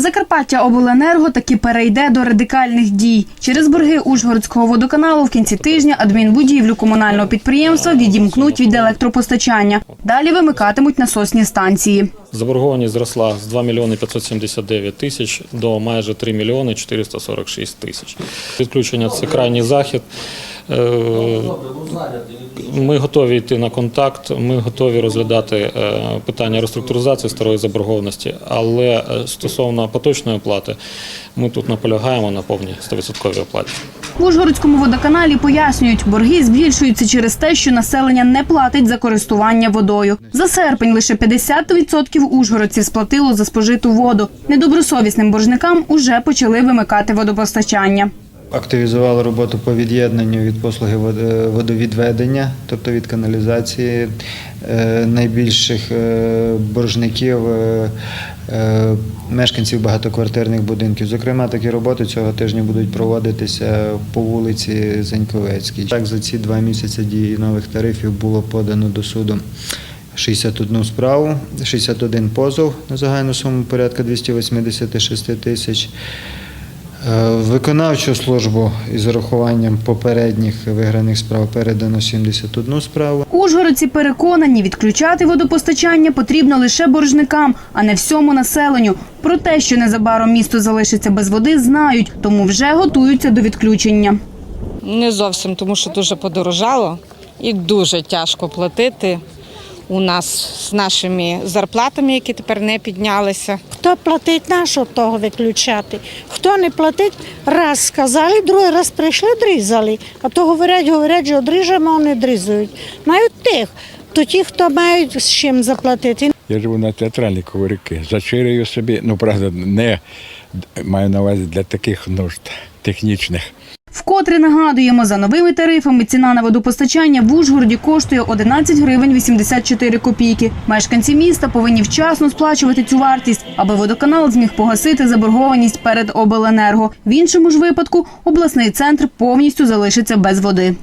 Закарпаття Обленерго таки перейде до радикальних дій. Через борги Ужгородського водоканалу в кінці тижня адмінбудівлю комунального підприємства відімкнуть від електропостачання. Далі вимикатимуть насосні станції. Заборгованість зросла з 2 мільйони 579 тисяч до майже 3 мільйони 446 тисяч. Відключення – це крайній захід. Е, Ми готові йти на контакт, ми готові розглядати е, питання реструктуризації старої заборгованості, але е, стосовно поточної оплати ми тут наполягаємо на повній 100% оплаті. В Ужгородському водоканалі пояснюють, борги збільшуються через те, що населення не платить за користування водою. За серпень лише 50% ужгородців сплатило за спожиту воду. Недобросовісним боржникам уже почали вимикати водопостачання. Активізували роботу по від'єднанню від послуги водовідведення, тобто від каналізації Е, найбільших е, боржників, е, е, мешканців багатоквартирних будинків. Зокрема, такі роботи цього тижня будуть проводитися по вулиці Заньковецькій. Так, за ці два місяці дії нових тарифів було подано до суду 61 справу, 61 позов на загальну суму порядка 286 тисяч. Е, Виконавчу службу із урахуванням попередніх виграних справ передано 71 справу. Ужгородці переконані, відключати водопостачання потрібно лише боржникам, а не всьому населенню. Про те, що незабаром місто залишиться без води, знають, тому вже готуються до відключення. Не зовсім, тому що дуже подорожало і дуже тяжко платити у нас з нашими зарплатами, які тепер не піднялися. Хто платить, на що того виключати? Хто не платить, раз сказали, другий раз прийшли, дрізали. А то говорять, говорять, що дріжемо, а не дрізують. Мають тих, то ті, хто мають з чим заплатити. Я живу на театральній коврики. Зачирюю собі, ну правда, не маю на увазі для таких нужд технічних. Вкотре нагадуємо, за новими тарифами ціна на водопостачання в Ужгороді коштує 11 гривень 84 копійки. Мешканці міста повинні вчасно сплачувати цю вартість, аби водоканал зміг погасити заборгованість перед обленерго. В іншому ж випадку обласний центр повністю залишиться без води.